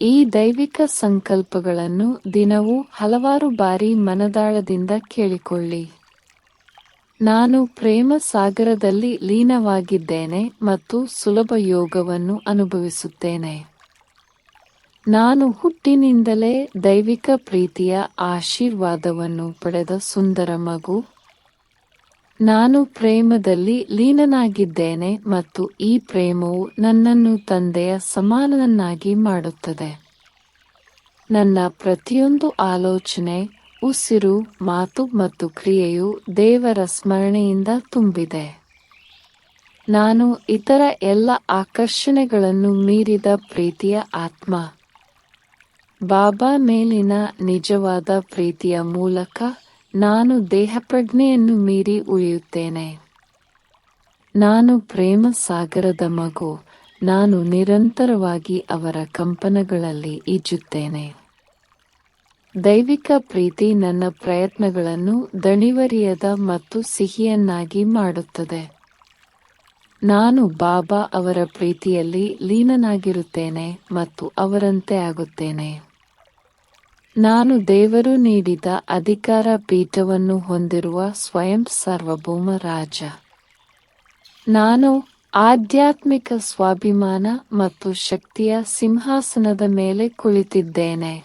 ಈ ದೈವಿಕ ಸಂಕಲ್ಪಗಳನ್ನು ದಿನವೂ ಹಲವಾರು ಬಾರಿ ಮನದಾಳದಿಂದ ಕೇಳಿಕೊಳ್ಳಿ. ನಾನು ಪ್ರೇಮ ಸಾಗರದಲ್ಲಿ ಲೀನವಾಗಿದ್ದೇನೆ ಮತ್ತು ಸುಲಭ ಯೋಗವನ್ನು ಅನುಭವಿಸುತ್ತೇನೆ. ನಾನು ಹುಟ್ಟಿನಿಂದಲೇ ದೈವಿಕ ಪ್ರೀತಿಯ ಆಶೀರ್ವಾದವನ್ನು ಪಡೆದ ಸುಂದರ ಮಗು. ನಾನು ಪ್ರೇಮದಲ್ಲಿ ಲೀನನಾಗಿದ್ದೇನೆ ಮತ್ತು ಈ ಪ್ರೇಮವು ನನ್ನನ್ನು ತಂದೆಯ ಸಮಾನನನ್ನಾಗಿ ಮಾಡುತ್ತದೆ. ನನ್ನ ಪ್ರತಿಯೊಂದು ಆಲೋಚನೆ, ಉಸಿರು, ಮಾತು ಮತ್ತು ಕ್ರಿಯೆಯು ದೇವರ ಸ್ಮರಣೆಯಿಂದ ತುಂಬಿದೆ. ನಾನು ಇತರ ಎಲ್ಲ ಆಕರ್ಷಣೆಗಳನ್ನು ಮೀರಿದ ಪ್ರೀತಿಯ ಆತ್ಮ. ಬಾಬಾ ಮೇಲಿನ ನಿಜವಾದ ಪ್ರೀತಿಯ ಮೂಲಕ ನಾನು ದೇಹಪ್ರಜ್ಞೆಯನ್ನು ಮೀರಿ ಉಳಿಯುತ್ತೇನೆ. ನಾನು ಪ್ರೇಮ ಸಾಗರದ ಮಗು, ನಾನು ನಿರಂತರವಾಗಿ ಅವರ ಕಂಪನಗಳಲ್ಲಿ ಈಜುತ್ತೇನೆ. ದೈವಿಕ ಪ್ರೀತಿ ನನ್ನ ಪ್ರಯತ್ನಗಳನ್ನು ದಣಿವರಿಯದ ಮತ್ತು ಸಿಹಿಯನ್ನಾಗಿ ಮಾಡುತ್ತದೆ. ನಾನು ಬಾಬಾ ಅವರ ಪ್ರೀತಿಯಲ್ಲಿ ಲೀನನಾಗಿರುತ್ತೇನೆ ಮತ್ತು ಅವರಂತೆ ಆಗುತ್ತೇನೆ. ನಾನು ದೇವರು ನೀಡಿದ ಅಧಿಕಾರ ಪೀಠವನ್ನು ಹೊಂದಿರುವ ಸ್ವಯಂ ಸಾರ್ವಭೌಮ ರಾಜ. ನಾನು ಆಧ್ಯಾತ್ಮಿಕ ಸ್ವಾಭಿಮಾನ ಮತ್ತು ಶಕ್ತಿಯ ಸಿಂಹಾಸನದ ಮೇಲೆ ಕುಳಿತಿದ್ದೇನೆ.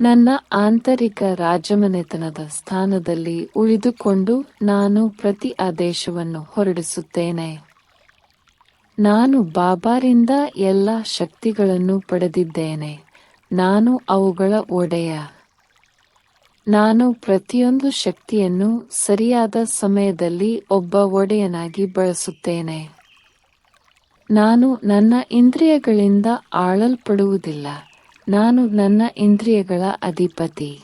ನನ್ನ ಆಂತರಿಕ ರಾಜಮನೆತನದ ಸ್ಥಾನದಲ್ಲಿ ಉಳಿದುಕೊಂಡು ನಾನು ಪ್ರತಿ ಆದೇಶವನ್ನು ಹೊರಡಿಸುತ್ತೇನೆ. ನಾನು ಬಾಬಾರಿಂದ ಎಲ್ಲ ಶಕ್ತಿಗಳನ್ನು ಪಡೆದಿದ್ದೇನೆ. ನಾನು ಅವುಗಳ ಒಡೆಯ. ನಾನು ಪ್ರತಿಯೊಂದು ಶಕ್ತಿಯನ್ನು ಸರಿಯಾದ ಸಮಯದಲ್ಲಿ ಒಬ್ಬ ಒಡೆಯನಾಗಿ ಬಳಸುತ್ತೇನೆ. ನಾನು ನನ್ನ ಇಂದ್ರಿಯಗಳಿಂದ ಆಳಲ್ಪಡುವುದಿಲ್ಲ. ನಾನು ನನ್ನ ಇಂದ್ರಿಯಗಳ ಅಧಿಪತಿ.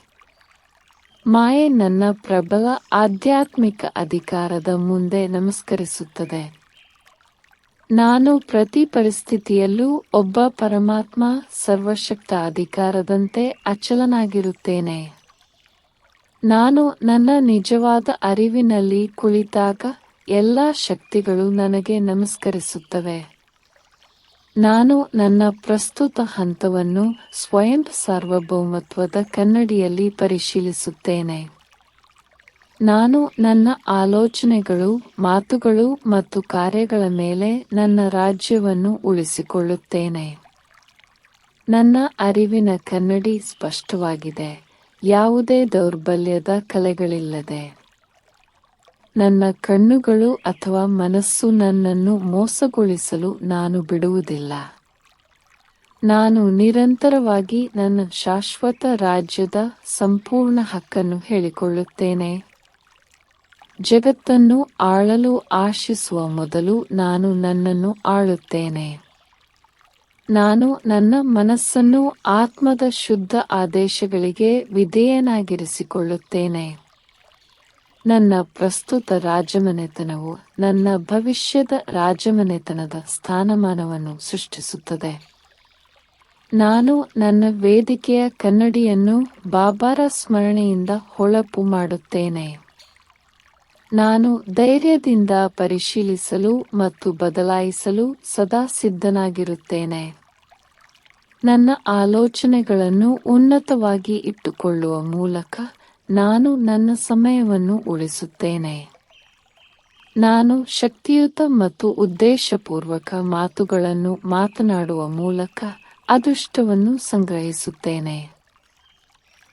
ಮಾಯೆ ನನ್ನ ಪ್ರಬಲ ಆಧ್ಯಾತ್ಮಿಕ ಅಧಿಕಾರದ ಮುಂದೆ ನಮಸ್ಕರಿಸುತ್ತದೆ. ನಾನು ಪ್ರತಿ ಪರಿಸ್ಥಿತಿಯಲ್ಲೂ ಒಬ್ಬ ಪರಮಾತ್ಮ ಸರ್ವಶಕ್ತ ಅಧಿಕಾರದಂತೆ ಅಚಲನಾಗಿರುತ್ತೇನೆ. ನಾನು ನನ್ನ ನಿಜವಾದ ಅರಿವಿನಲ್ಲಿ ಕುಳಿತಾಗ ಎಲ್ಲ ಶಕ್ತಿಗಳು ನನಗೆ ನಮಸ್ಕರಿಸುತ್ತವೆ. ನಾನು ನನ್ನ ಪ್ರಸ್ತುತ ಹಂತವನ್ನು ಸ್ವಯಂ ಸಾರ್ವಭೌಮತ್ವದ ಕನ್ನಡಿಯಲ್ಲಿ ಪರಿಶೀಲಿಸುತ್ತೇನೆ. ನಾನು ನನ್ನ ಆಲೋಚನೆಗಳು, ಮಾತುಗಳು ಮತ್ತು ಕಾರ್ಯಗಳ ಮೇಲೆ ನನ್ನ ರಾಜ್ಯವನ್ನು ಉಳಿಸಿಕೊಳ್ಳುತ್ತೇನೆ. ನನ್ನ ಅರಿವಿನ ಕನ್ನಡಿ ಸ್ಪಷ್ಟವಾಗಿದೆ. ಯಾವುದೇ ದೌರ್ಬಲ್ಯದ ಕಲೆಗಳಿಲ್ಲದೆ. ನನ್ನ ಕಣ್ಣುಗಳು ಅಥವಾ ಮನಸ್ಸು ನನ್ನನ್ನು ಮೋಸಗೊಳಿಸಲು ನಾನು ಬಿಡುವುದಿಲ್ಲ. ನಾನು ನಿರಂತರವಾಗಿ ನನ್ನ ಶಾಶ್ವತ ರಾಜ್ಯದ ಸಂಪೂರ್ಣ ಹಕ್ಕನ್ನು ಹೇಳಿಕೊಳ್ಳುತ್ತೇನೆ. ಜಗತ್ತನ್ನು ಆಳಲು ಆಶಿಸುವ ಮೊದಲು ನಾನು ನನ್ನನ್ನು ಆಳುತ್ತೇನೆ. ನಾನು ನನ್ನ ಮನಸ್ಸನ್ನು ಆತ್ಮದ ಶುದ್ಧ ಆದೇಶಗಳಿಗೆ ವಿಧೇಯನಾಗಿರಿಸಿಕೊಳ್ಳುತ್ತೇನೆ. ನನ್ನ ಪ್ರಸ್ತುತ ರಾಜಮನೆತನವು ನನ್ನ ಭವಿಷ್ಯದ ರಾಜಮನೆತನದ ಸ್ಥಾನಮಾನವನ್ನು ಸೃಷ್ಟಿಸುತ್ತದೆ. ನಾನು ನನ್ನ ವೇದಿಕೆಯ ಕನ್ನಡಿಯನ್ನು ಬಾಬಾರ ಸ್ಮರಣೆಯಿಂದ ಹೊಳಪು ಮಾಡುತ್ತೇನೆ. ನಾನು ಧೈರ್ಯದಿಂದ ಪರಿಶೀಲಿಸಲು ಮತ್ತು ಬದಲಾಯಿಸಲು ಸದಾ ಸಿದ್ಧನಾಗಿರುತ್ತೇನೆ. ನನ್ನ ಆಲೋಚನೆಗಳನ್ನು ಉನ್ನತವಾಗಿ ಇಟ್ಟುಕೊಳ್ಳುವ ಮೂಲಕ ನಾನು ನನ್ನ ಸಮಯವನ್ನು ಉಳಿಸುತ್ತೇನೆ. ನಾನು ಶಕ್ತಿಯುತ ಮತ್ತು ಉದ್ದೇಶಪೂರ್ವಕ ಮಾತುಗಳನ್ನು ಮಾತನಾಡುವ ಮೂಲಕ ಅದೃಷ್ಟವನ್ನು ಸಂಗ್ರಹಿಸುತ್ತೇನೆ.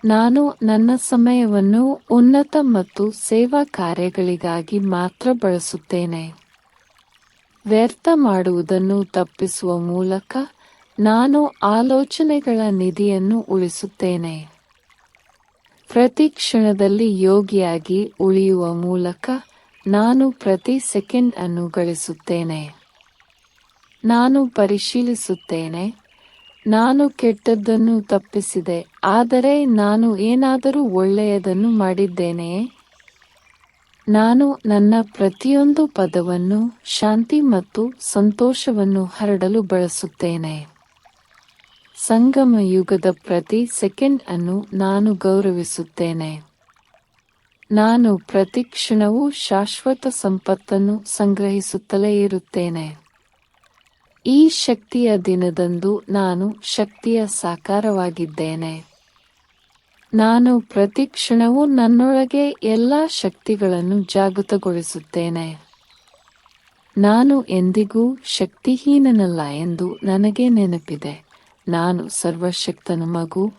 ನಾನು ನನ್ನ ಸಮಯವನ್ನು ಉನ್ನತ ಮತ್ತು ಸೇವಾ ಕಾರ್ಯಗಳಿಗಾಗಿ ಮಾತ್ರ ಬಳಸುತ್ತೇನೆ. ವ್ಯರ್ಥ ಮಾಡುವುದನ್ನು ತಪ್ಪಿಸುವ ಮೂಲಕ ನಾನು ಆಲೋಚನೆಗಳ ನಿಧಿಯನ್ನು ಉಳಿಸುತ್ತೇನೆ. ಪ್ರತಿ ಕ್ಷಣದಲ್ಲಿ ಯೋಗಿಯಾಗಿ ಉಳಿಯುವ ಮೂಲಕ ನಾನು ಪ್ರತಿ ಸೆಕೆಂಡ್ ಅನ್ನು ಗಳಿಸುತ್ತೇನೆ. ನಾನು ಪರಿಶೀಲಿಸುತ್ತೇನೆ. ನಾನು ಕೆಟ್ಟದ್ದನ್ನು ತಪ್ಪಿಸಿದೆ, ಆದರೆ ನಾನು ಏನಾದರೂ ಒಳ್ಳೆಯದನ್ನು ಮಾಡಿದ್ದೇನೆಯೇ ನಾನು ನನ್ನ ಪ್ರತಿಯೊಂದು ಪದವನ್ನು ಶಾಂತಿ ಮತ್ತು ಸಂತೋಷವನ್ನು ಹರಡಲು ಬಳಸುತ್ತೇನೆ. ಸಂಗಮ ಯುಗದ ಪ್ರತಿ ಸೆಕೆಂಡ್ ಅನ್ನು ನಾನು ಗೌರವಿಸುತ್ತೇನೆ. ನಾನು ಪ್ರತಿ ಕ್ಷಣವೂ ಶಾಶ್ವತ ಸಂಪತ್ತನ್ನು ಸಂಗ್ರಹಿಸುತ್ತಲೇ ಇರುತ್ತೇನೆ. ಈ ಶಕ್ತಿಯ ದಿನದಂದು ನಾನು ಶಕ್ತಿಯ ಸಾಕಾರವಾಗಿದ್ದೇನೆ. ನಾನು ಪ್ರತಿಕ್ಷಣವೂ ನನ್ನೊಳಗೆ ಎಲ್ಲ ಶಕ್ತಿಗಳನ್ನು ಜಾಗೃತಗೊಳಿಸುತ್ತೇನೆ. ನಾನು ಎಂದಿಗೂ ಶಕ್ತಿಹೀನನಲ್ಲ ಎಂದು ನನಗೆ ನೆನಪಿದೆ. ನಾನು ಸರ್ವಶಕ್ತನ ಮಗು.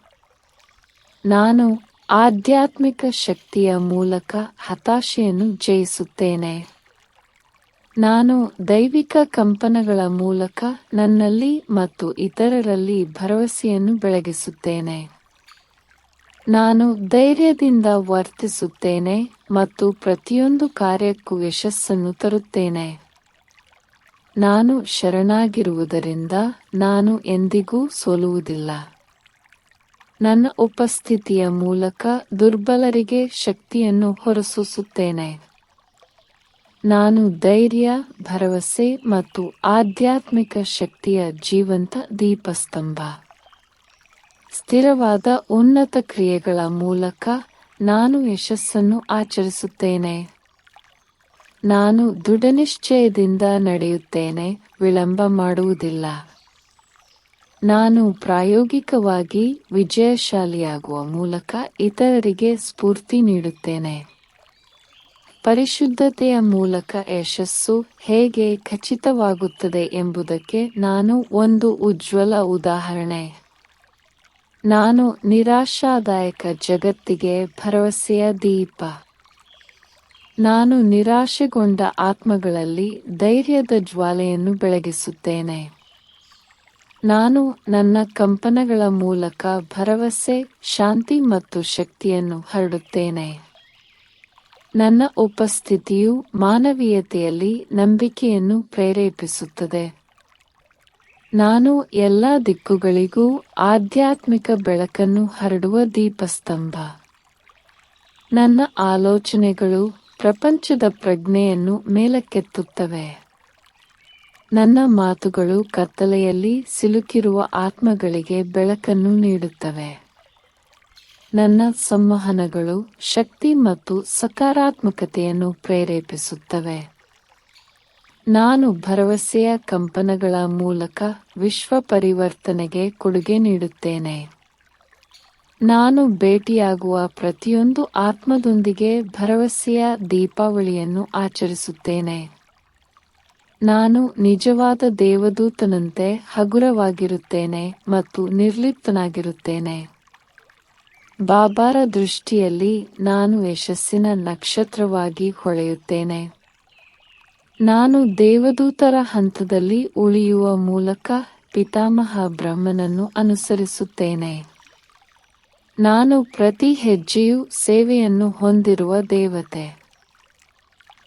ನಾನು ಆಧ್ಯಾತ್ಮಿಕ ಶಕ್ತಿಯ ಮೂಲಕ ಹತಾಶೆಯನ್ನು ಜಯಿಸುತ್ತೇನೆ. ನಾನು ದೈವಿಕ ಕಂಪನಗಳ ಮೂಲಕ ನನ್ನಲ್ಲಿ ಮತ್ತು ಇತರರಲ್ಲಿ ಭರವಸೆಯನ್ನು ಬೆಳಗಿಸುತ್ತೇನೆ. ನಾನು ಧೈರ್ಯದಿಂದ ವರ್ತಿಸುತ್ತೇನೆ ಮತ್ತು ಪ್ರತಿಯೊಂದು ಕಾರ್ಯಕ್ಕೂ ಯಶಸ್ಸನ್ನು ತರುತ್ತೇನೆ. ನಾನು ಶರಣಾಗಿರುವುದರಿಂದ ನಾನು ಎಂದಿಗೂ ಸೋಲುವುದಿಲ್ಲ. ನನ್ನ ಉಪಸ್ಥಿತಿಯ ಮೂಲಕ ದುರ್ಬಲರಿಗೆ ಶಕ್ತಿಯನ್ನು ಹೊರಸೂಸುತ್ತೇನೆ. ನಾನು ಧೈರ್ಯ, ಭರವಸೆ ಮತ್ತು ಆಧ್ಯಾತ್ಮಿಕ ಶಕ್ತಿಯ ಜೀವಂತ ದೀಪಸ್ತಂಭ. ಸ್ಥಿರವಾದ ಉನ್ನತ ಕ್ರಿಯೆಗಳ ಮೂಲಕ ನಾನು ಯಶಸ್ಸನ್ನು ಆಚರಿಸುತ್ತೇನೆ. ನಾನು ದೃಢನಿಶ್ಚಯದಿಂದ ನಡೆಯುತ್ತೇನೆ, ವಿಳಂಬ ಮಾಡುವುದಿಲ್ಲ. ನಾನು ಪ್ರಾಯೋಗಿಕವಾಗಿ ವಿಜಯಶಾಲಿಯಾಗುವ ಮೂಲಕ ಇತರರಿಗೆ ಸ್ಫೂರ್ತಿ ನೀಡುತ್ತೇನೆ. ಪರಿಶುದ್ಧತೆಯ ಮೂಲಕ ಯಶಸ್ಸು ಹೇಗೆ ಖಚಿತವಾಗುತ್ತದೆ ಎಂಬುದಕ್ಕೆ ನಾನು ಒಂದು ಉಜ್ವಲ ಉದಾಹರಣೆ. ನಾನು ನಿರಾಶಾದಾಯಕ ಜಗತ್ತಿಗೆ ಭರವಸೆಯ ದೀಪ. ನಾನು ನಿರಾಶೆಗೊಂಡ ಆತ್ಮಗಳಲ್ಲಿ ಧೈರ್ಯದ ಜ್ವಾಲೆಯನ್ನು ಬೆಳಗಿಸುತ್ತೇನೆ. ನಾನು ನನ್ನ ಕಂಪನಗಳ ಮೂಲಕ ಭರವಸೆ, ಶಾಂತಿ ಮತ್ತು ಶಕ್ತಿಯನ್ನು ಹರಡುತ್ತೇನೆ. ನನ್ನ ಉಪಸ್ಥಿತಿಯು ಮಾನವೀಯತೆಯಲ್ಲಿ ನಂಬಿಕೆಯನ್ನು ಪ್ರೇರೇಪಿಸುತ್ತದೆ. ನಾನು ಎಲ್ಲ ದಿಕ್ಕುಗಳಿಗೂ ಆಧ್ಯಾತ್ಮಿಕ ಬೆಳಕನ್ನು ಹರಡುವ ದೀಪಸ್ತಂಭ. ನನ್ನ ಆಲೋಚನೆಗಳು ಪ್ರಪಂಚದ ಪ್ರಜ್ಞೆಯನ್ನು ಮೇಲಕ್ಕೆತ್ತುತ್ತವೆ. ನನ್ನ ಮಾತುಗಳು ಕತ್ತಲೆಯಲ್ಲಿ ಸಿಲುಕಿರುವ ಆತ್ಮಗಳಿಗೆ ಬೆಳಕನ್ನು ನೀಡುತ್ತವೆ. ನನ್ನ ಸಂವಹನಗಳು ಶಕ್ತಿ ಮತ್ತು ಸಕಾರಾತ್ಮಕತೆಯನ್ನು ಪ್ರೇರೇಪಿಸುತ್ತವೆ. ನಾನು ಭರವಸೆಯ ಕಂಪನಗಳ ಮೂಲಕ ವಿಶ್ವ ಪರಿವರ್ತನೆಗೆ ಕೊಡುಗೆ ನೀಡುತ್ತೇನೆ. ನಾನು ಭೇಟಿಯಾಗುವ ಪ್ರತಿಯೊಂದು ಆತ್ಮದೊಂದಿಗೆ ಭರವಸೆಯ ದೀಪಾವಳಿಯನ್ನು ಆಚರಿಸುತ್ತೇನೆ. ನಾನು ನಿಜವಾದ ದೇವದೂತನಂತೆ ಹಗುರವಾಗಿರುತ್ತೇನೆ ಮತ್ತು ನಿರ್ಲಿಪ್ತನಾಗಿರುತ್ತೇನೆ. ಬಾಬಾರ ದೃಷ್ಟಿಯಲ್ಲಿ ನಾನು ಯಶಸ್ಸಿನ ನಕ್ಷತ್ರವಾಗಿ ಹೊಳೆಯುತ್ತೇನೆ. ನಾನು ದೇವದೂತರ ಹಂತದಲ್ಲಿ ಉಳಿಯುವ ಮೂಲಕ ಪಿತಾಮಹ ಬ್ರಹ್ಮನನ್ನು ಅನುಸರಿಸುತ್ತೇನೆ. ನಾನು ಪ್ರತಿ ಹೆಜ್ಜೆಯೂ ಸೇವೆಯನ್ನು ಹೊಂದಿರುವ ದೇವತೆ.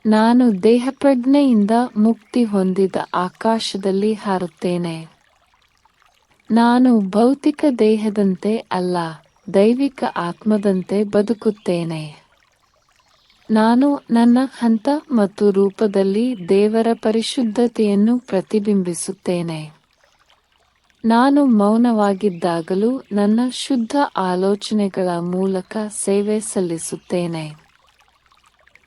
ನಾನು ದೇಹಪ್ರಜ್ಞೆಯಿಂದ ಮುಕ್ತಿ ಹೊಂದಿದ ಆಕಾಶದಲ್ಲಿ ಹಾರುತ್ತೇನೆ. ನಾನು ಭೌತಿಕ ದೇಹದಂತೆ ಅಲ್ಲ. ದೈವಿಕ ಆತ್ಮದಂತೆ ಬದುಕುತ್ತೇನೆ. ನಾನು ನನ್ನ ಹಂತ ಮತ್ತು ರೂಪದಲ್ಲಿ ದೇವರ ಪರಿಶುದ್ಧತೆಯನ್ನು ಪ್ರತಿಬಿಂಬಿಸುತ್ತೇನೆ. ನಾನು ಮೌನವಾಗಿದ್ದಾಗಲೂ ನನ್ನ ಶುದ್ಧ ಆಲೋಚನೆಗಳ ಮೂಲಕ ಸೇವೆ ಸಲ್ಲಿಸುತ್ತೇನೆ.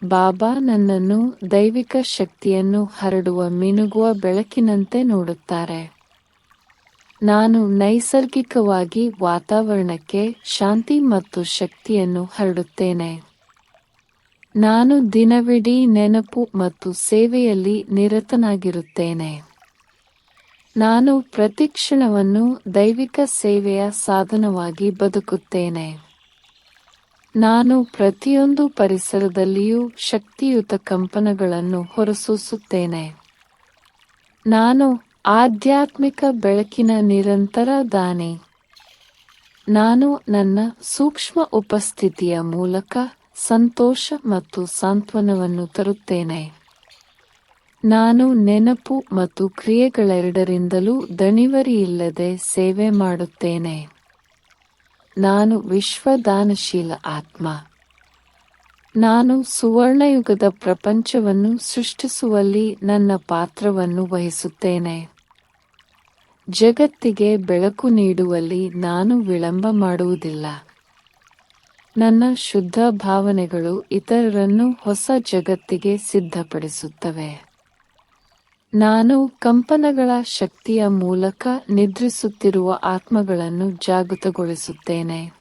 ಬಾಬಾ ನನ್ನನ್ನು ದೈವಿಕ ಶಕ್ತಿಯನ್ನು ಹರಡುವ ಮಿನುಗುವ ಬೆಳಕಿನಂತೆ ನೋಡುತ್ತಾರೆ. ನಾನು ನೈಸರ್ಗಿಕವಾಗಿ ವಾತಾವರಣಕ್ಕೆ ಶಾಂತಿ ಮತ್ತು ಶಕ್ತಿಯನ್ನು ಹರಡುತ್ತೇನೆ. ನಾನು ದಿನವಿಡೀ ನೆನಪು ಮತ್ತು ಸೇವೆಯಲ್ಲಿ ನಿರತನಾಗಿರುತ್ತೇನೆ. ನಾನು ಪ್ರತಿಕ್ಷಣವನ್ನು ದೈವಿಕ ಸೇವೆಯ ಸಾಧನವಾಗಿ ಬದುಕುತ್ತೇನೆ. ನಾನು ಪ್ರತಿಯೊಂದು ಪರಿಸರದಲ್ಲಿಯೂ ಶಕ್ತಿಯುತ ಕಂಪನಗಳನ್ನು ಹೊರಸೂಸುತ್ತೇನೆ. ನಾನು ಆಧ್ಯಾತ್ಮಿಕ ಬೆಳಕಿನ ನಿರಂತರ ದಾನಿ. ನಾನು ನನ್ನ ಸೂಕ್ಷ್ಮ ಉಪಸ್ಥಿತಿಯ ಮೂಲಕ ಸಂತೋಷ ಮತ್ತು ಸಾಂತ್ವನವನ್ನು ತರುತ್ತೇನೆ. ನಾನು ನೆನಪು ಮತ್ತು ಕ್ರಿಯೆಗಳೆರಡರಿಂದಲೂ ದಣಿವರಿಯಿಲ್ಲದೆ ಸೇವೆ ಮಾಡುತ್ತೇನೆ. ನಾನು ವಿಶ್ವದಾನಶೀಲ ಆತ್ಮ. ನಾನು ಸುವರ್ಣಯುಗದ ಪ್ರಪಂಚವನ್ನು ಸೃಷ್ಟಿಸುವಲ್ಲಿ ನನ್ನ ಪಾತ್ರವನ್ನು ವಹಿಸುತ್ತೇನೆ. ಜಗತ್ತಿಗೆ ಬೆಳಕು ನೀಡುವಲ್ಲಿ ನಾನು ವಿಳಂಬ ಮಾಡುವುದಿಲ್ಲ. ನನ್ನ ಶುದ್ಧ ಭಾವನೆಗಳು ಇತರರನ್ನು ಹೊಸ ಜಗತ್ತಿಗೆ ಸಿದ್ಧಪಡಿಸುತ್ತವೆ. ನಾನು ಕಂಪನಗಳ ಶಕ್ತಿಯ ಮೂಲಕ ನಿದ್ರಿಸುತ್ತಿರುವ ಆತ್ಮಗಳನ್ನು ಜಾಗೃತಗೊಳಿಸುತ್ತೇನೆ.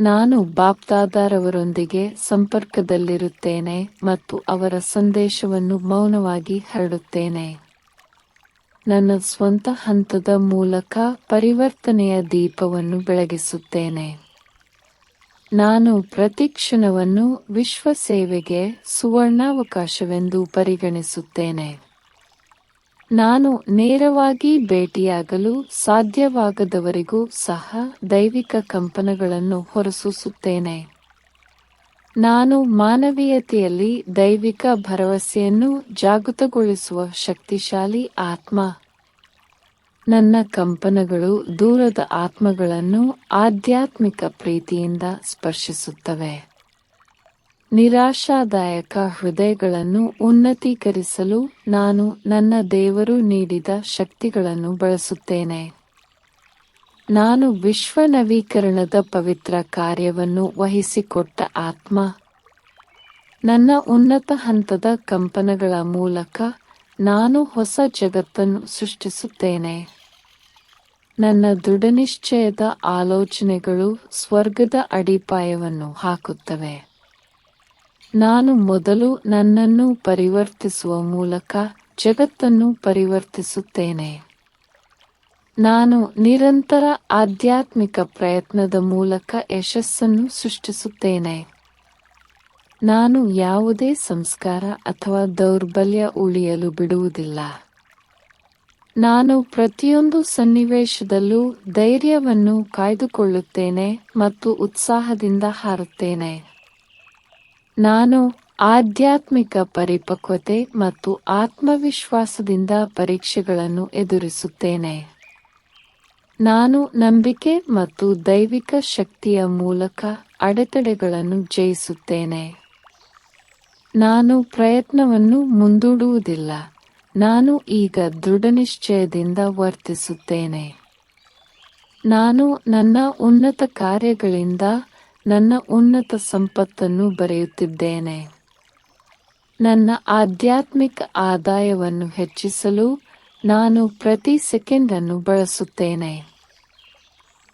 ನಾನು ಬಾಪ್ದಾದಾರವರೊಂದಿಗೆ ಸಂಪರ್ಕದಲ್ಲಿರುತ್ತೇನೆ ಮತ್ತು ಅವರ ಸಂದೇಶವನ್ನು ಮೌನವಾಗಿ ಹರಡುತ್ತೇನೆ. ನನ್ನ ಸ್ವಂತ ಹಂತದ ಮೂಲಕ ಪರಿವರ್ತನೆಯ ದೀಪವನ್ನು ಬೆಳಗಿಸುತ್ತೇನೆ. ನಾನು ಪ್ರತಿ ಕ್ಷಣವನ್ನು ವಿಶ್ವ ಸೇವೆಗೆ ಸುವರ್ಣಾವಕಾಶವೆಂದು ಪರಿಗಣಿಸುತ್ತೇನೆ. ನಾನು ನೇರವಾಗಿ ಭೇಟಿಯಾಗಲು ಸಾಧ್ಯವಾಗದವರಿಗೂ ಸಹ ದೈವಿಕ ಕಂಪನಗಳನ್ನು ಹೊರಸೂಸುತ್ತೇನೆ. ನಾನು ಮಾನವೀಯತೆಯಲ್ಲಿ ದೈವಿಕ ಭರವಸೆಯನ್ನು ಜಾಗೃತಗೊಳಿಸುವ ಶಕ್ತಿಶಾಲಿ ಆತ್ಮ. ನನ್ನ ಕಂಪನಗಳು ದೂರದ ಆತ್ಮಗಳನ್ನು ಆಧ್ಯಾತ್ಮಿಕ ಪ್ರೀತಿಯಿಂದ ಸ್ಪರ್ಶಿಸುತ್ತವೆ. ನಿರಾಶಾದಾಯಕ ಹೃದಯಗಳನ್ನು ಉನ್ನತೀಕರಿಸಲು ನಾನು ನನ್ನ ದೇವರು ನೀಡಿದ ಶಕ್ತಿಗಳನ್ನು ಬಳಸುತ್ತೇನೆ. ನಾನು ವಿಶ್ವ ನವೀಕರಣದ ಪವಿತ್ರ ಕಾರ್ಯವನ್ನು ವಹಿಸಿಕೊಟ್ಟ ಆತ್ಮ. ನನ್ನ ಉನ್ನತ ಹಂತದ ಕಂಪನಗಳ ಮೂಲಕ ನಾನು ಹೊಸ ಜಗತ್ತನ್ನು ಸೃಷ್ಟಿಸುತ್ತೇನೆ. ನನ್ನ ದೃಢನಿಶ್ಚಯದ ಆಲೋಚನೆಗಳು ಸ್ವರ್ಗದ ಅಡಿಪಾಯವನ್ನು ಹಾಕುತ್ತವೆ. ನಾನು ಮೊದಲು ನನ್ನನ್ನು ಪರಿವರ್ತಿಸುವ ಮೂಲಕ ಜಗತ್ತನ್ನು ಪರಿವರ್ತಿಸುತ್ತೇನೆ. ನಾನು ನಿರಂತರ ಆಧ್ಯಾತ್ಮಿಕ ಪ್ರಯತ್ನದ ಮೂಲಕ ಯಶಸ್ಸನ್ನು ಸೃಷ್ಟಿಸುತ್ತೇನೆ. ನಾನು ಯಾವುದೇ ಸಂಸ್ಕಾರ ಅಥವಾ ದೌರ್ಬಲ್ಯ ಉಳಿಯಲು ಬಿಡುವುದಿಲ್ಲ. ನಾನು ಪ್ರತಿಯೊಂದು ಸನ್ನಿವೇಶದಲ್ಲೂ ಧೈರ್ಯವನ್ನು ಕಾಯ್ದುಕೊಳ್ಳುತ್ತೇನೆ ಮತ್ತು ಉತ್ಸಾಹದಿಂದ ಹಾರುತ್ತೇನೆ. ನಾನು ಆಧ್ಯಾತ್ಮಿಕ ಪರಿಪಕ್ವತೆ ಮತ್ತು ಆತ್ಮವಿಶ್ವಾಸದಿಂದ ಪರೀಕ್ಷೆಗಳನ್ನು ಎದುರಿಸುತ್ತೇನೆ. ನಾನು ನಂಬಿಕೆ ಮತ್ತು ದೈವಿಕ ಶಕ್ತಿಯ ಮೂಲಕ ಅಡೆತಡೆಗಳನ್ನು ಜಯಿಸುತ್ತೇನೆ. ನಾನು ಪ್ರಯತ್ನವನ್ನು ಮುಂದೂಡುವುದಿಲ್ಲ. ನಾನು ಈಗ ದೃಢನಿಶ್ಚಯದಿಂದ ವರ್ತಿಸುತ್ತೇನೆ. ನಾನು ನನ್ನ ಉನ್ನತ ಕಾರ್ಯಗಳಿಂದ ನನ್ನ ಉನ್ನತ ಸಂಪತ್ತನ್ನು ಬರೆಯುತ್ತಿದ್ದೇನೆ. ನನ್ನ ಆಧ್ಯಾತ್ಮಿಕ ಆದಾಯವನ್ನು ಹೆಚ್ಚಿಸಲು ನಾನು ಪ್ರತಿ ಸೆಕೆಂಡನ್ನು ಬಳಸುತ್ತೇನೆ.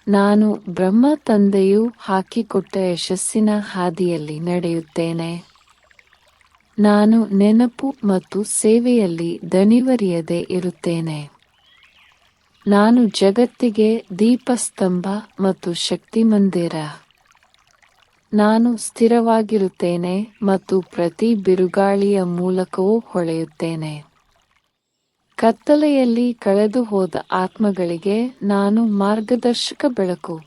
ನಾನು ಬ್ರಹ್ಮ ತಂದೆಯು ಹಾಕಿಕೊಟ್ಟ ಯಶಸ್ಸಿನ ಹಾದಿಯಲ್ಲಿ ನಡೆಯುತ್ತೇನೆ. ನಾನು ನೆನಪು ಮತ್ತು ಸೇವೆಯಲ್ಲಿ ದಣಿವರಿಯದೆ ಇರುತ್ತೇನೆ. ನಾನು ಜಗತ್ತಿಗೆ ದೀಪಸ್ತಂಭ ಮತ್ತು ಶಕ್ತಿ ಮಂದಿರ ನಾನು ಸ್ಥಿರವಾಗಿರುತ್ತೇನೆ ಮತ್ತು ಪ್ರತಿ ಬಿರುಗಾಳಿಯ ಮೂಲಕವೂ ಹೊಳೆಯುತ್ತೇನೆ. ಕತ್ತಲೆಯಲ್ಲಿ ಕಳೆದು ಹೋದ ಆತ್ಮಗಳಿಗೆ ನಾನು ಮಾರ್ಗದರ್ಶಕ ಬೆಳಕು.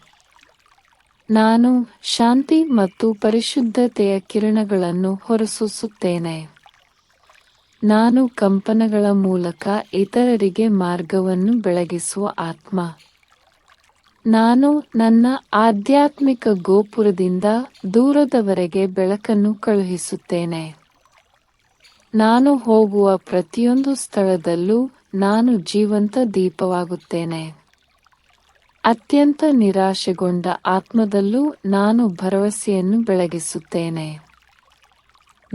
ನಾನು ಶಾಂತಿ ಮತ್ತು ಪರಿಶುದ್ಧತೆಯ ಕಿರಣಗಳನ್ನು ಹೊರಸೂಸುತ್ತೇನೆ. ನಾನು ಕಂಪನಗಳ ಮೂಲಕ ಇತರರಿಗೆ ಮಾರ್ಗವನ್ನು ಬೆಳಗಿಸುವ ಆತ್ಮ. ನಾನು ನನ್ನ ಆಧ್ಯಾತ್ಮಿಕ ಗೋಪುರದಿಂದ ದೂರದವರೆಗೆ ಬೆಳಕನ್ನು ಕಳುಹಿಸುತ್ತೇನೆ. ನಾನು ಹೋಗುವ ಪ್ರತಿಯೊಂದು ಸ್ಥಳದಲ್ಲೂ ನಾನು ಜೀವಂತ ದೀಪವಾಗುತ್ತೇನೆ. ಅತ್ಯಂತ ನಿರಾಶೆಗೊಂಡ ಆತ್ಮದಲ್ಲೂ ನಾನು ಭರವಸೆಯನ್ನು ಬೆಳಗಿಸುತ್ತೇನೆ.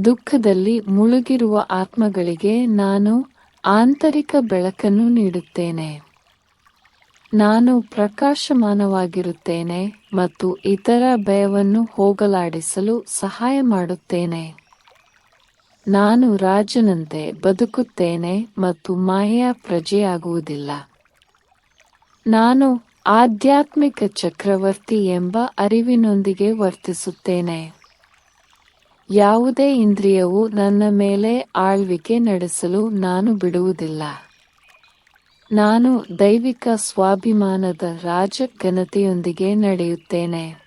ದುಃಖದಲ್ಲಿ ಮುಳುಗಿರುವ ಆತ್ಮಗಳಿಗೆ ನಾನು ಆಂತರಿಕ ಬೆಳಕನ್ನು ನೀಡುತ್ತೇನೆ. ನಾನು ಪ್ರಕಾಶಮಾನವಾಗಿರುತ್ತೇನೆ ಮತ್ತು ಇತರ ಭಯವನ್ನು ಹೋಗಲಾಡಿಸಲು ಸಹಾಯ ಮಾಡುತ್ತೇನೆ. ನಾನು ರಾಜನಂತೆ ಬದುಕುತ್ತೇನೆ ಮತ್ತು ಮಾಯೆಯ ಪ್ರಜೆಯಾಗುವುದಿಲ್ಲ. ನಾನು ಆಧ್ಯಾತ್ಮಿಕ ಚಕ್ರವರ್ತಿ ಎಂಬ ಅರಿವಿನೊಂದಿಗೆ ವರ್ತಿಸುತ್ತೇನೆ. ಯಾವುದೇ ಇಂದ್ರಿಯವು ನನ್ನ ಮೇಲೆ ಆಳ್ವಿಕೆ ನಡೆಸಲು ನಾನು ಬಿಡುವುದಿಲ್ಲ. ನಾನು ದೈವಿಕ ಸ್ವಾಭಿಮಾನದ ರಾಜ ಘನತೆಯೊಂದಿಗೆ ನಡೆಯುತ್ತೇನೆ.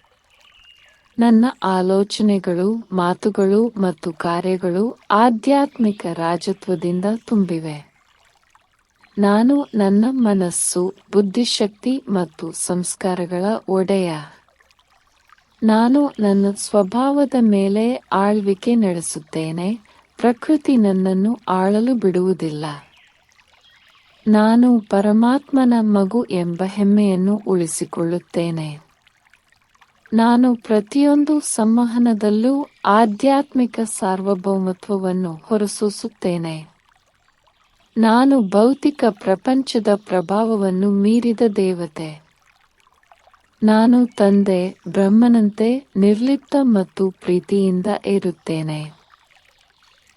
ನನ್ನ ಆಲೋಚನೆಗಳು, ಮಾತುಗಳು ಮತ್ತು ಕಾರ್ಯಗಳು ಆಧ್ಯಾತ್ಮಿಕ ರಾಜತ್ವದಿಂದ ತುಂಬಿವೆ. ನಾನು ನನ್ನ ಮನಸ್ಸು, ಬುದ್ಧಿಶಕ್ತಿ ಮತ್ತು ಸಂಸ್ಕಾರಗಳ ಒಡೆಯ. ನಾನು ನನ್ನ ಸ್ವಭಾವದ ಮೇಲೆ ಆಳ್ವಿಕೆ ನಡೆಸುತ್ತೇನೆ, ಪ್ರಕೃತಿ ನನ್ನನ್ನು ಆಳಲು ಬಿಡುವುದಿಲ್ಲ. ನಾನು ಪರಮಾತ್ಮನ ಮಗು ಎಂಬ ಹೆಮ್ಮೆಯನ್ನು ಉಳಿಸಿಕೊಳ್ಳುತ್ತೇನೆ. ನಾನು ಪ್ರತಿಯೊಂದು ಸಂವಹನದಲ್ಲೂ ಆಧ್ಯಾತ್ಮಿಕ ಸಾರ್ವಭೌಮತ್ವವನ್ನು ಹೊರಸೂಸುತ್ತೇನೆ. ನಾನು ಭೌತಿಕ ಪ್ರಪಂಚದ ಪ್ರಭಾವವನ್ನು ಮೀರಿದ ದೇವತೆ. ನಾನು ತಂದೆ, ಬ್ರಹ್ಮನಂತೆ ನಿರ್ಲಿಪ್ತ ಮತ್ತು ಪ್ರೀತಿಯಿಂದ ಇರುತ್ತೇನೆ.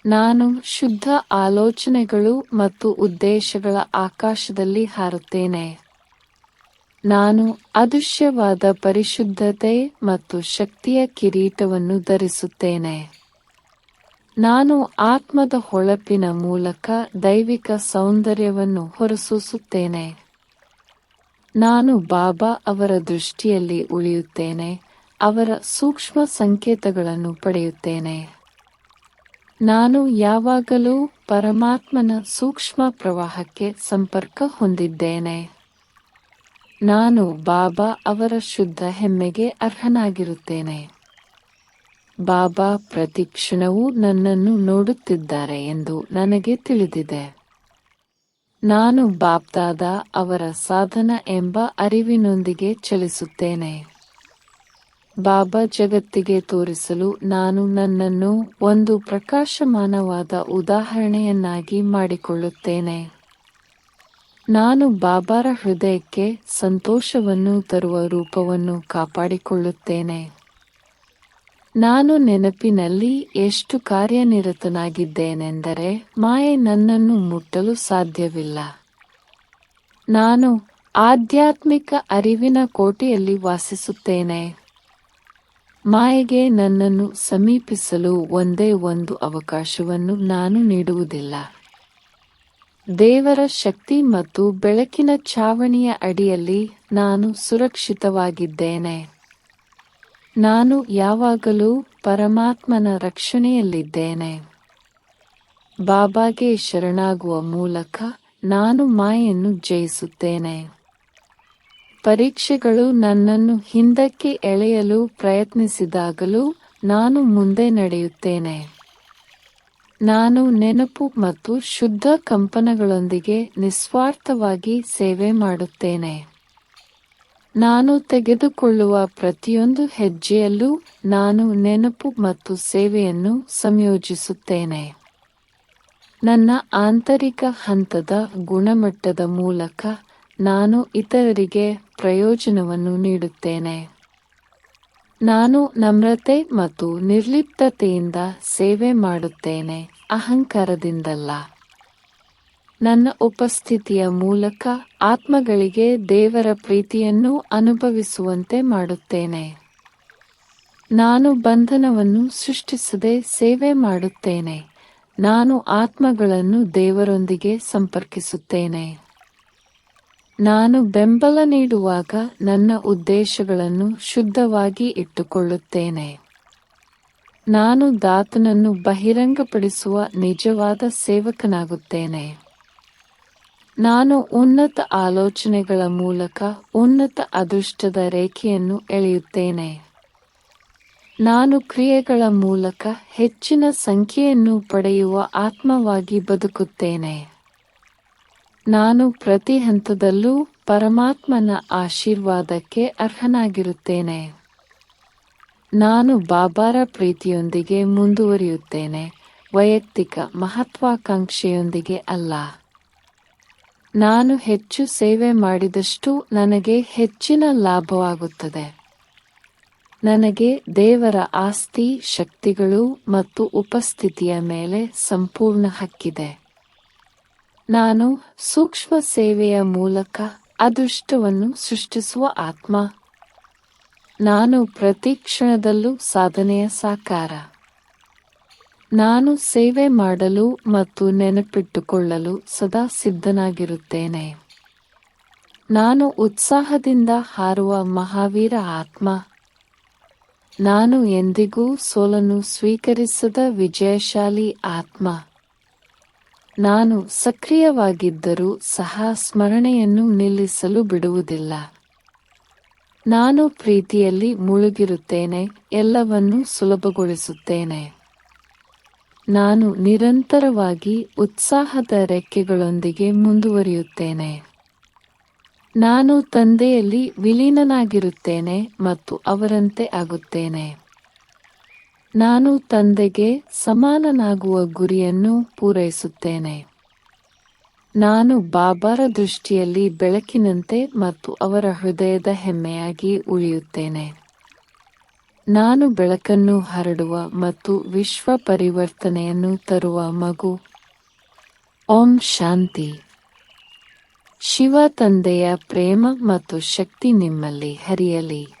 ನಾನು ಶುದ್ಧ ಆಲೋಚನೆಗಳು ಮತ್ತು ಉದ್ದೇಶಗಳ ಆಕಾಶದಲ್ಲಿ ಹಾರುತ್ತೇನೆ. ನಾನು ಅದೃಶ್ಯವಾದ ಪರಿಶುದ್ಧತೆ ಮತ್ತು ಶಕ್ತಿಯ ಕಿರೀಟವನ್ನು ಧರಿಸುತ್ತೇನೆ. ನಾನು ಆತ್ಮದ ಹೊಳಪಿನ ಮೂಲಕ ದೈವಿಕ ಸೌಂದರ್ಯವನ್ನು ಹೊರಸೂಸುತ್ತೇನೆ. ನಾನು ಬಾಬಾ ಅವರ ದೃಷ್ಟಿಯಲ್ಲಿ ಉಳಿಯುತ್ತೇನೆ, ಅವರ ಸೂಕ್ಷ್ಮ ಸಂಕೇತಗಳನ್ನು ಪಡೆಯುತ್ತೇನೆ. ನಾನು ಯಾವಾಗಲೂ ಪರಮಾತ್ಮನ ಸೂಕ್ಷ್ಮ ಪ್ರವಾಹಕ್ಕೆ ಸಂಪರ್ಕ ಹೊಂದಿದ್ದೇನೆ. ನಾನು ಬಾಬಾ ಅವರ ಶುದ್ಧ ಹೆಮ್ಮೆಗೆ ಅರ್ಹನಾಗಿರುತ್ತೇನೆ. ಬಾಬಾ ಪ್ರತಿಕ್ಷಣವೂ ನನ್ನನ್ನು ನೋಡುತ್ತಿದ್ದಾರೆ ಎಂದು ನನಗೆ ತಿಳಿದಿದೆ. ನಾನು ಬಾಪ್ದಾದ ಅವರ ಸಾಧನ ಎಂಬ ಅರಿವಿನೊಂದಿಗೆ ಚಲಿಸುತ್ತೇನೆ. ಬಾಬಾ ಜಗತ್ತಿಗೆ ತೋರಿಸಲು ನಾನು ನನ್ನನ್ನು ಒಂದು ಪ್ರಕಾಶಮಾನವಾದ ಉದಾಹರಣೆಯನ್ನಾಗಿ ಮಾಡಿಕೊಳ್ಳುತ್ತೇನೆ. ನಾನು ಬಾಬಾರ ಹೃದಯಕ್ಕೆ ಸಂತೋಷವನ್ನು ತರುವ ರೂಪವನ್ನು ಕಾಪಾಡಿಕೊಳ್ಳುತ್ತೇನೆ. ನಾನು ನೆನಪಿನಲ್ಲಿ ಎಷ್ಟು ಕಾರ್ಯನಿರತನಾಗಿದ್ದೇನೆಂದರೆ ಮಾಯೆ ನನ್ನನ್ನು ಮುಟ್ಟಲು ಸಾಧ್ಯವಿಲ್ಲ. ನಾನು ಆಧ್ಯಾತ್ಮಿಕ ಅರಿವಿನ ಕೋಟೆಯಲ್ಲಿ ವಾಸಿಸುತ್ತೇನೆ. ಮಾಯೆಗೆ ನನ್ನನ್ನು ಸಮೀಪಿಸಲು ಒಂದೇ ಒಂದು ಅವಕಾಶವನ್ನು ನಾನು ನೀಡುವುದಿಲ್ಲ. ದೇವರ ಶಕ್ತಿ ಮತ್ತು ಬೆಳಕಿನ ಛಾವಣಿಯ ಅಡಿಯಲ್ಲಿ ನಾನು ಸುರಕ್ಷಿತವಾಗಿದ್ದೇನೆ. ನಾನು ಯಾವಾಗಲೂ ಪರಮಾತ್ಮನ ರಕ್ಷಣೆಯಲ್ಲಿದ್ದೇನೆ. ಬಾಬಾಗೆ ಶರಣಾಗುವ ಮೂಲಕ ನಾನು ಮಾಯನ್ನು ಜಯಿಸುತ್ತೇನೆ. ಪರೀಕ್ಷೆಗಳು ನನ್ನನ್ನು ಹಿಂದಕ್ಕೆ ಎಳೆಯಲು ಪ್ರಯತ್ನಿಸಿದಾಗಲೂ ನಾನು ಮುಂದೆ ನಡೆಯುತ್ತೇನೆ. ನಾನು ನೆನಪು ಮತ್ತು ಶುದ್ಧ ಕಂಪನಗಳೊಂದಿಗೆ ನಿಸ್ವಾರ್ಥವಾಗಿ ಸೇವೆ ಮಾಡುತ್ತೇನೆ. ನಾನು ತೆಗೆದುಕೊಳ್ಳುವ ಪ್ರತಿಯೊಂದು ಹೆಜ್ಜೆಯಲ್ಲೂ ನಾನು ನೆನಪು ಮತ್ತು ಸೇವೆಯನ್ನು ಸಂಯೋಜಿಸುತ್ತೇನೆ. ನನ್ನ ಆಂತರಿಕ ಹಂತದ ಗುಣಮಟ್ಟದ ಮೂಲಕ ನಾನು ಇತರರಿಗೆ ಪ್ರಯೋಜನವನ್ನು ನೀಡುತ್ತೇನೆ. ನಾನು ನಮ್ರತೆ ಮತ್ತು ನಿರ್ಲಿಪ್ತತೆಯಿಂದ ಸೇವೆ ಮಾಡುತ್ತೇನೆ, ಅಹಂಕಾರದಿಂದಲ್ಲ. ನನ್ನ ಉಪಸ್ಥಿತಿಯ ಮೂಲಕ ಆತ್ಮಗಳಿಗೆ ದೇವರ ಪ್ರೀತಿಯನ್ನು ಅನುಭವಿಸುವಂತೆ ಮಾಡುತ್ತೇನೆ. ನಾನು ಬಂಧನವನ್ನು ಸೃಷ್ಟಿಸದೆ ಸೇವೆ ಮಾಡುತ್ತೇನೆ. ನಾನು ಆತ್ಮಗಳನ್ನು ದೇವರೊಂದಿಗೆ ಸಂಪರ್ಕಿಸುತ್ತೇನೆ. ನಾನು ಬೆಂಬಲ ನೀಡುವಾಗ ನನ್ನ ಉದ್ದೇಶಗಳನ್ನು ಶುದ್ಧವಾಗಿ ಇಟ್ಟುಕೊಳ್ಳುತ್ತೇನೆ. ನಾನು ದಾತನನ್ನು ಬಹಿರಂಗಪಡಿಸುವ ನಿಜವಾದ ಸೇವಕನಾಗುತ್ತೇನೆ. ನಾನು ಉನ್ನತ ಆಲೋಚನೆಗಳ ಮೂಲಕ ಉನ್ನತ ಅದೃಷ್ಟದ ರೇಖೆಯನ್ನು ಎಳೆಯುತ್ತೇನೆ. ನಾನು ಕ್ರಿಯೆಗಳ ಮೂಲಕ ಹೆಚ್ಚಿನ ಸಂಖ್ಯೆಯನ್ನು ಪಡೆಯುವ ಆತ್ಮವಾಗಿ ಬದುಕುತ್ತೇನೆ. ನಾನು ಪ್ರತಿ ಹಂತದಲ್ಲೂ ಪರಮಾತ್ಮನ ಆಶೀರ್ವಾದಕ್ಕೆ ಅರ್ಹನಾಗಿರುತ್ತೇನೆ. ನಾನು ಬಾಬಾರ ಪ್ರೀತಿಯೊಂದಿಗೆ ಮುಂದುವರಿಯುತ್ತೇನೆ, ವೈಯಕ್ತಿಕ ಮಹತ್ವಾಕಾಂಕ್ಷೆಯೊಂದಿಗೆ ಅಲ್ಲ. ನಾನು ಹೆಚ್ಚು ಸೇವೆ ಮಾಡಿದಷ್ಟು ನನಗೆ ಹೆಚ್ಚಿನ ಲಾಭವಾಗುತ್ತದೆ. ನನಗೆ ದೇವರ ಆಸ್ತಿ, ಶಕ್ತಿಗಳು ಮತ್ತು ಉಪಸ್ಥಿತಿಯ ಮೇಲೆ ಸಂಪೂರ್ಣ ಹಕ್ಕಿದೆ. ನಾನು ಸೂಕ್ಷ್ಮ ಸೇವೆಯ ಮೂಲಕ ಅದೃಷ್ಟವನ್ನು ಸೃಷ್ಟಿಸುವ ಆತ್ಮ. ನಾನು ಪ್ರತಿ ಕ್ಷಣದಲ್ಲೂ ಸಾಧನೆಯ ಸಾಕಾರ. ನಾನು ಸೇವೆ ಮಾಡಲು ಮತ್ತು ನೆನಪಿಟ್ಟುಕೊಳ್ಳಲು ಸದಾ ಸಿದ್ಧನಾಗಿರುತ್ತೇನೆ. ನಾನು ಉತ್ಸಾಹದಿಂದ ಹಾರುವ ಮಹಾವೀರ ಆತ್ಮ. ನಾನು ಎಂದಿಗೂ ಸೋಲನ್ನು ಸ್ವೀಕರಿಸದ ವಿಜಯಶಾಲಿ ಆತ್ಮ. ನಾನು ಸಕ್ರಿಯವಾಗಿದ್ದರೂ ಸಹ ಸ್ಮರಣೆಯನ್ನು ನಿಲ್ಲಿಸಲು ಬಿಡುವುದಿಲ್ಲ. ನಾನು ಪ್ರೀತಿಯಲ್ಲಿ ಮುಳುಗಿರುತ್ತೇನೆ, ಎಲ್ಲವನ್ನೂ ಸುಲಭಗೊಳಿಸುತ್ತೇನೆ. ನಾನು ನಿರಂತರವಾಗಿ ಉತ್ಸಾಹದ ರೆಕ್ಕೆಗಳೊಂದಿಗೆ ಮುಂದುವರಿಯುತ್ತೇನೆ. ನಾನು ತಂದೆಯಲ್ಲಿ ವಿಲೀನನಾಗಿರುತ್ತೇನೆ ಮತ್ತು ಅವರಂತೆ ಆಗುತ್ತೇನೆ. ನಾನು ತಂದೆಗೆ ಸಮಾನನಾಗುವ ಗುರಿಯನ್ನು ಪೂರೈಸುತ್ತೇನೆ. ನಾನು ಬಾಬಾರ ದೃಷ್ಟಿಯಲ್ಲಿ ಬೆಳಕಿನಂತೆ ಮತ್ತು ಅವರ ಹೃದಯದ ಹೆಮ್ಮೆಯಾಗಿ ಉಳಿಯುತ್ತೇನೆ. ನಾನು ಬೆಳಕನ್ನು ಹರಡುವ ಮತ್ತು ವಿಶ್ವ ಪರಿವರ್ತನೆಯನ್ನು ತರುವ ಮಗು. ಓಂ ಶಾಂತಿ. ಶಿವ ತಂದೆಯ ಪ್ರೇಮ ಮತ್ತು ಶಕ್ತಿ ನಿಮ್ಮಲ್ಲಿ ಹರಿಯಲಿ.